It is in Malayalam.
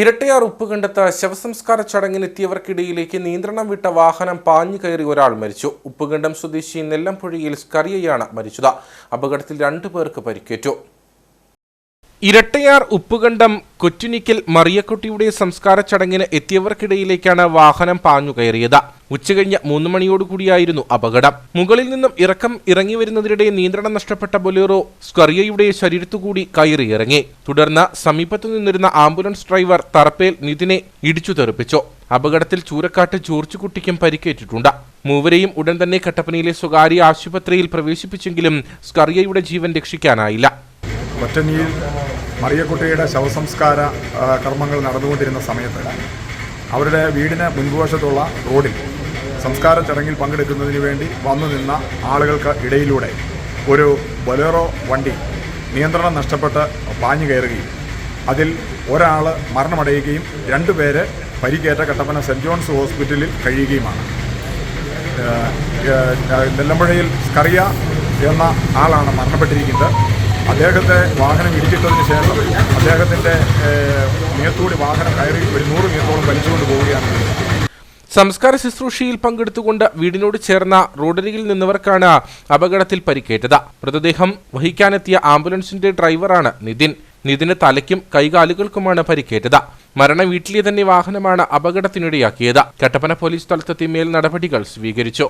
ഇരട്ടയാർ ഉപ്പുകണ്ടത്ത് ശവസംസ്കാര ചടങ്ങിനെത്തിയവർക്കിടയിലേക്ക് നിയന്ത്രണം വിട്ട വാഹനം പാഞ്ഞു കയറി ഒരാൾ മരിച്ചു. ഉപ്പുകണ്ടം സ്വദേശി നെല്ലംപുഴയിൽ സ്കറിയയാണ് മരിച്ചത്. അപകടത്തിൽ രണ്ടു പേർക്ക് പരിക്കേറ്റു. ഇരട്ടയാർ ഉപ്പുകണ്ടം കൊറ്റുനിക്കൽ മറിയക്കുട്ടിയുടെ സംസ്കാര ചടങ്ങിന് എത്തിയവർക്കിടയിലേക്കാണ് വാഹനം പാഞ്ഞു കയറിയത് ഉച്ചകഴിഞ്ഞ് മൂന്ന് മണിയോടുകൂടിയായിരുന്നു അപകടം. മുകളിൽ നിന്നും ഇറക്കം ഇറങ്ങി വരുന്നതിനിടെ നിയന്ത്രണം നഷ്ടപ്പെട്ട ബൊലേറോ സ്കറിയയുടെ ശരീരത്തുകൂടി കയറിയിറങ്ങി. തുടർന്ന് സമീപത്തു നിന്നിരുന്ന ആംബുലൻസ് ഡ്രൈവർ തറപ്പേൽ നിതിനെ ഇടിച്ചു തെറിപ്പിച്ചു. അപകടത്തിൽ ചൂരക്കാട്ട് ജോർജ് കുട്ടിക്കും പരിക്കേറ്റിട്ടുണ്ട്. മൂവരെയും ഉടൻ തന്നെ കട്ടപ്പനയിലെ സ്വകാര്യ ആശുപത്രിയിൽ പ്രവേശിപ്പിച്ചെങ്കിലും സ്കറിയയുടെ ജീവൻ രക്ഷിക്കാനായില്ല. ഒറ്റനിയിൽ മറിയക്കുട്ടിയുടെ ശവസംസ്കാര കർമ്മങ്ങൾ നടന്നുകൊണ്ടിരുന്ന സമയത്ത് അവരുടെ വീടിന് മുൻവശത്തുള്ള റോഡിൽ സംസ്കാര ചടങ്ങിൽ പങ്കെടുക്കുന്നതിന് വേണ്ടി വന്നു നിന്ന ആളുകൾക്ക് ഇടയിലൂടെ ഒരു ബൊലേറോ വണ്ടി നിയന്ത്രണം നഷ്ടപ്പെട്ട് പാഞ്ഞു കയറുകയും അതിൽ ഒരാൾ മരണമടയുകയും രണ്ടുപേര് പരിക്കേറ്റ കട്ടപ്പന സെന്റ് ജോൺസ് ഹോസ്പിറ്റലിൽ കഴിയുകയുമാണ്. നെല്ലമ്പുഴയിൽ സ്കറിയ എന്ന ആളാണ് മരണപ്പെട്ടിരിക്കുന്നത്. അദ്ദേഹത്തെ വാഹനം ഇടിച്ചിട്ടതിന് ശേഷം അദ്ദേഹത്തിന്റെ മേത്തൂടി വാഹനം കയറി ഒരു നൂറ് മീറ്ററോളം വലിച്ചുകൊണ്ട് പോവുകയാണ്. സംസ്കാര ശുശ്രൂഷയിൽ പങ്കെടുത്തുകൊണ്ട് വീടിനോട് ചേർന്ന റോഡരികിൽ നിന്നവർക്കാണ് അപകടത്തിൽ പരിക്കേറ്റത്. മൃതദേഹം വഹിക്കാനെത്തിയ ആംബുലൻസിന്റെ ഡ്രൈവറാണ് നിതിൻ. നിതിന് തലയ്ക്കും കൈകാലുകൾക്കുമാണ് പരിക്കേറ്റത്. മരണ വീട്ടിലെ തന്നെ വാഹനമാണ് അപകടത്തിനിടയാക്കിയത്. കട്ടപ്പന പോലീസ് സ്ഥലത്തെത്തി മേൽ നടപടികൾ സ്വീകരിച്ചു.